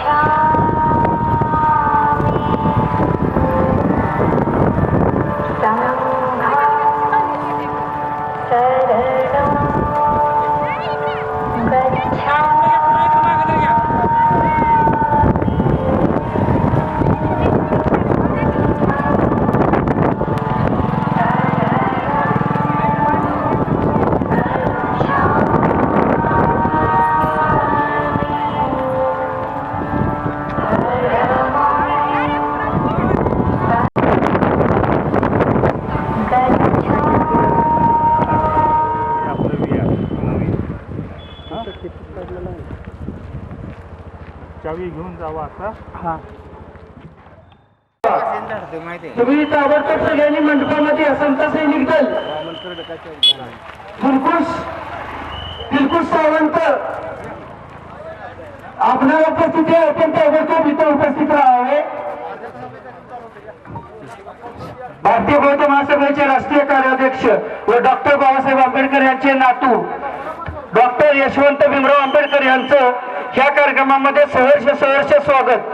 आपलं चावी घेऊन जावा आता. तुम्ही ताबडतोब सगळ्यांनी मंडपामध्ये असंत सैनिक दल दिलकुश दिलकुश सावंत आपल्या उपस्थिती पण ताबडतोब इथं उपस्थित राहावे भारतीय बौद्ध महासभेचे राष्ट्रीय कार्याध्यक्ष व डॉक्टर बाबासाहेब आंबेडकर यांचे नातू डॉक्टर यशवंत भीमराव आंबेडकर यांचं ह्या कार्यक्रमामध्ये सहर्ष सहर्ष स्वागत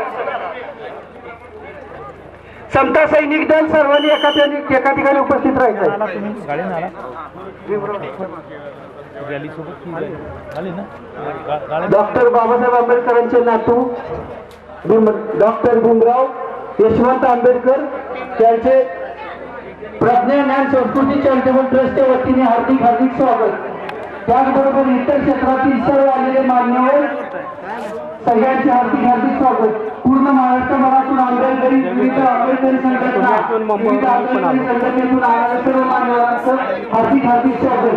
समता सैनिक दल सर्वांनी एका ठिकाणी एका ठिकाणी उपस्थित राहायचं डॉक्टर बाबासाहेब आंबेडकरांचे नातू डॉक्टर भीमराव यशवंत आंबेडकर त्यांचे प्रज्ञा ज्ञान संस्कृती चॅरिटेबल ट्रस्टच्या वतीने हार्दिक हार्दिक स्वागत. त्याचबरोबर इतर क्षेत्रातील सर्व आलेले सगळ्यांचे हार्दिक हार्दिक स्वागत. पूर्ण महाराष्ट्रभरातून आंबेडकरी विविध आंबेडकरी संघटना विविध आंबेडकरी संघटनेतून आलेल्या सर्व मान्यवरांचं हार्दिक हार्दिक स्वागत.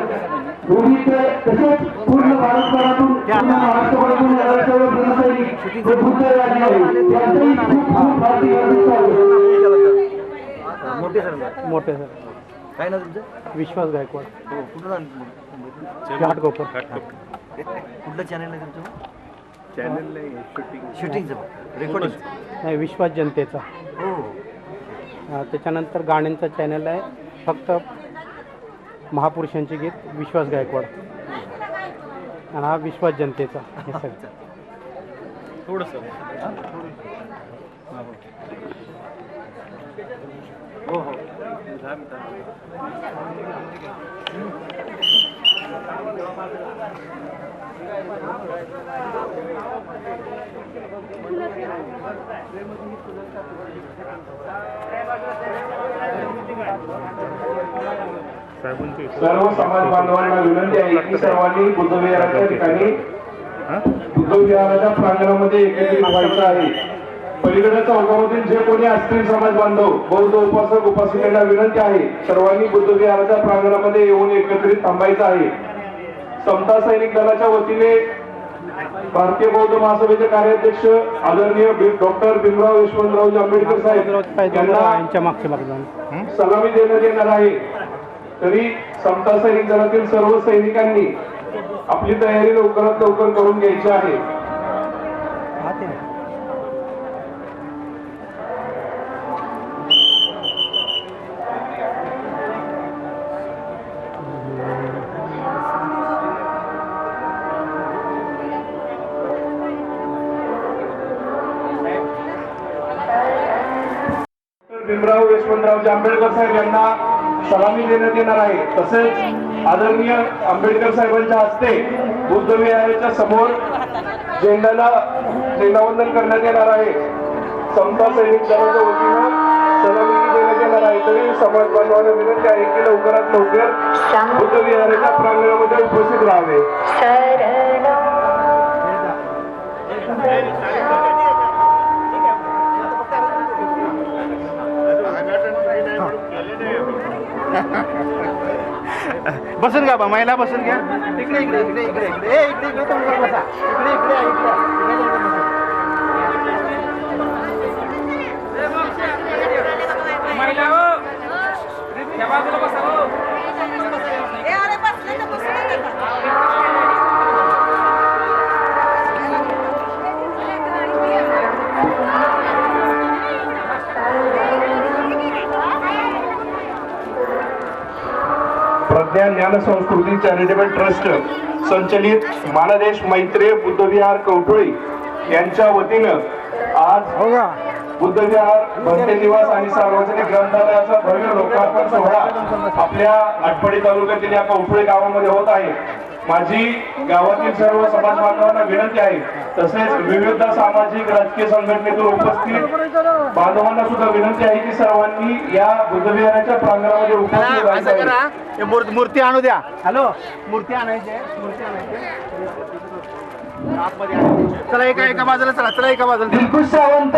विविध तसेच पूर्ण भारतभरातून पूर्ण महाराष्ट्रभरातून येणारे सर्व भीमसैनिक व बुद्ध राजवाडे यांचंही खूप खूप हार्दिक हार्दिक स्वागत. मोठे सर. काय ना तुमचं? विश्वास गायकवाड. हो कुठं घाटकोपर. कुठलं चॅनल आहे तुमचं? शूटिंगचं रेकॉर्डिंग नाही विश्वास जनतेचा. हो. अं, त्याच्यानंतर गाण्यांचा चॅनल आहे. फक्त महापुरुषांचे गीत विश्वास गायकवाड. आणि हा विश्वास जनतेचा. हे सगळं. थोडंसं. हो हो दहा मिनिटं. साहेबांची सर्व समाज बांधवांना विनंती आहे की सर्वांनी बुद्ध विहाराच्या ठिकाणी हां? बुद्ध विहाराच्या प्रांगणामध्ये एकत्रित व्हायचं आहे. पलीकडे चौकामधील जे कोणी असतील समाज बांधव बौद्ध उपासक उपासिकांना विनंती आहे सर्वांनी बुद्ध विहाराच्या प्रांगणामध्ये येऊन एकत्रित थांबायचं आहे. समता सैनिक दलाच्या वतीने भारतीय बौद्ध महासभेचे कार्याध्यक्ष आदरणीय डॉक्टर भीमराव यशवंतराव आंबेडकर साहेब यांना सलामी देण्यात येणार आहे. तरी समता सैनिक दलातील सर्व सैनिकांनी आपली तयारी लवकरात लवकर करून घ्यायची आहे. भीमराव यशवंतराव आंबेडकर साहेब यांना सलामी देण्यात येणार आहे. तसेच आदरणीय आंबेडकर साहेबांच्या हस्ते बुद्ध विहाराच्या समोर झेंड्याला झेंडावंदन करण्यात येणार आहे. समता सैनिक दलाच्या वतीनं सलामी देण्यात येणार आहे. तरी समाज बांधवांना विनंती आहे की लवकरात लवकर बुद्ध विहाराच्या प्रांगणामध्ये उपस्थित राहावे. बसून घ्या बा महिला बसून घ्या इकडे इकडे इकडे इकडे इकडे इकडे इकडे बसा इकडे प्रज्ञा ज्ञान संस्कृती चॅरिटेबल ट्रस्ट संचलित मानदेश मैत्रेय बुद्धविहार कवठोळी यांच्या वतीनं आज बुद्धविहार निवास आणि सार्वजनिक ग्रंथालयाचा भव्य लोकार्पण सोहळा आपल्या आटपाडी तालुक्यातील या कवठोळी गावामध्ये होत आहे. माझी गावातील सर्व समाज बांधवांना विनंती आहे तसेच विविध सामाजिक राजकीय संघटनेतून उपस्थित बांधवांना सुद्धा विनंती आहे की सर्वांनी या बुद्धविहाराच्या प्रांगणामध्ये उपस्थित हे मूर्ती मूर्ती आणू द्या. हॅलो? मूर्ती आणायची आहे, मूर्ती आणायची. चला एका एका बाजूला चला चला एका बाजूला. दिलखुश सावंत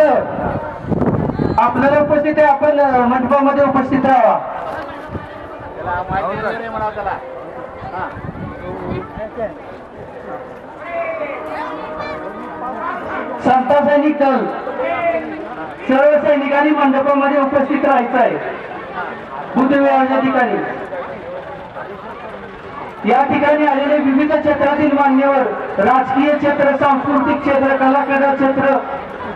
आपल्याला उपस्थित आहे आपण मंडपामध्ये उपस्थित राहावा. त्याला माहिती त्याला. हा. संता सैनिक दल सर्व सैनिकांनी मंडपामध्ये उपस्थित राहायचं आहे बुद्धविहाराच्या ठिकाणी. या ठिकाणी आलेले विविध क्षेत्रातील मान्यवर राजकीय क्षेत्र सांस्कृतिक क्षेत्र कलाकला क्षेत्र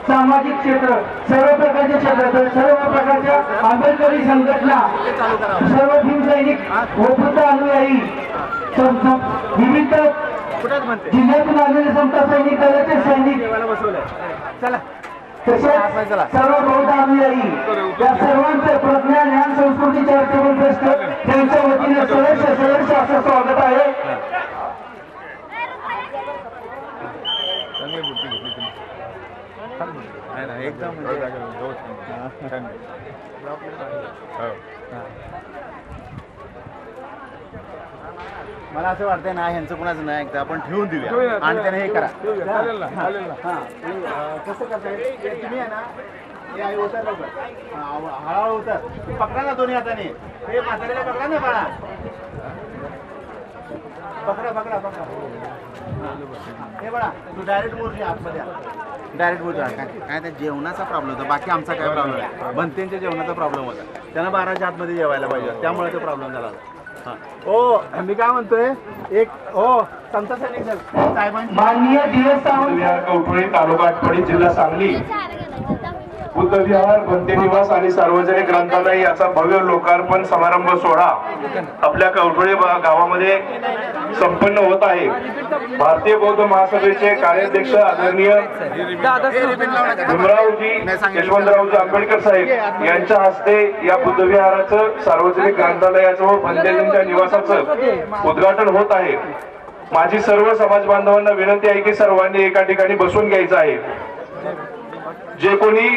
सामाजिक क्षेत्र सर्व प्रकारचे क्षेत्र तर सर्व प्रकारच्या आंबेडकरी संघटना सर्व भीमसैनिक व बुद्ध अनुयायी विविध जिल्ह्यातून आलेले समता सैनिक दलाचे सैनिक. देवाला बसवलंय. चला. तसेच सर्व बौद्ध अनुयायी या सर्वांचे प्रज्ञा ज्ञान संस्कृती चॅरिटेबल ट्रस्ट त्यांच्या वतीने सहर्ष सहर्ष असं स्वागत आहे. एकदम मला असं वाटतंय ना ह्यांचं कुणाचं नाही एकदा आपण ठेवून देऊया. आणि त्याने हे करा. हा. कसं करताय? तुम्ही आहे ना हे उतर हळूहळू उतर. पकडा ना दोन्ही हाताने. हे म्हातारीला पकडा ना बाळा. पकडा पकडा पकडा. हा. बघा तू डायरेक्ट मूर्ती आतमध्ये. डायरेक्ट मूर्ती काय काय त्या जेवणाचा प्रॉब्लेम होता. बाकी आमचा काय प्रॉब्लेम आहे बनतेंच्या जेवणाचा प्रॉब्लेम होता. त्यांना बाराच्या आतमध्ये जेवायला पाहिजे त्यामुळे तो प्रॉब्लेम झाला होता. हा. ओ मी काय म्हणतोय? एक हो संत सैनिक दल, साहेबांची माननीय तालुका आटपाडी जिल्हा सांगली. बुद्धविहार भंतेनिवास आणि सार्वजनिक ग्रंथालय याचा भव्य लोकार्पण समारंभ सोहळा आपल्या कवठोळे गावामध्ये संपन्न होत आहे. भारतीय बौद्ध महासभेचे कार्याध्यक्ष आदरणीय भीमरावजी यशवंतरावजी आंबेडकर साहेब यांच्या हस्ते या बुद्धविहाराचं सार्वजनिक ग्रंथालयाचं व भंतेजींच्या निवासाचं उद्घाटन होत आहे. माझी सर्व समाज बांधवांना विनंती आहे की सर्वांनी एका ठिकाणी बसून घ्यायचं आहे. जे कोणी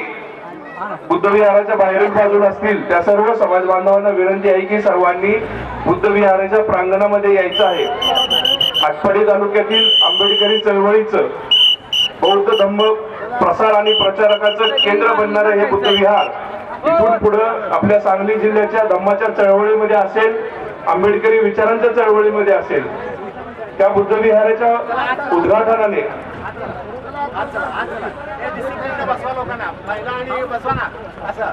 बुद्धविहाराच्या बाहेरील बाजूला असतील त्या सर्व समाज बांधवांना विनंती आहे की सर्वांनी बुद्धविहाराच्या प्रांगणामध्ये यायचं आहे. आटपाडी तालुक्यातील आंबेडकरी चळवळीचं बौद्ध धम्म प्रसार आणि प्रचारकाचं केंद्र बनणारं हे बुद्धविहार इथून पुढं आपल्या सांगली जिल्ह्याच्या धम्माच्या चळवळीमध्ये असेल आंबेडकरी विचारांच्या चळवळीमध्ये असेल त्या बुद्धविहाराच्या उद्घाटनाने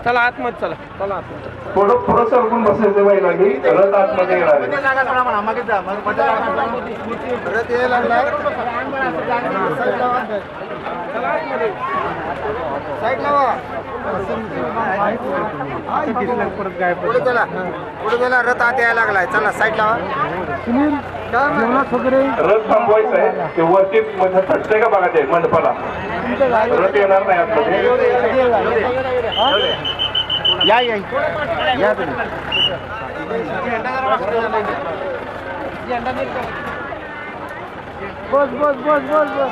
चला आतमध्ये चला. चला आतमध्ये. पुढं पुढं सरकून बसायचं महिलांनी रथ आतमध्ये येणार यायला. साईड लावा. पुढे चला. पुढे चला रथ आत यायला लागलाय. चला साईड लावा रथ थांबवायचं आहे. ते वरती थटतंय का बघा ते मंडपाला? रथ येणार नाही आतमध्ये. या या बस बस बस बस बस.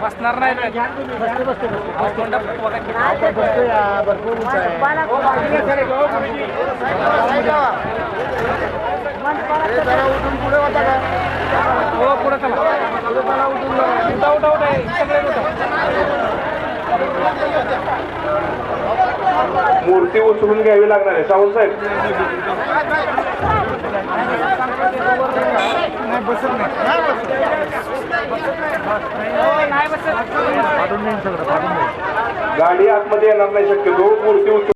बसणार नाही हो पुढे चला. उठून उठा उठा. उठा. मूर्ती उचलून घ्यावी लागणार आहे. सावंत साहेब. गाडी आतमध्ये येणार नाही शक्यतो मूर्ती उचलून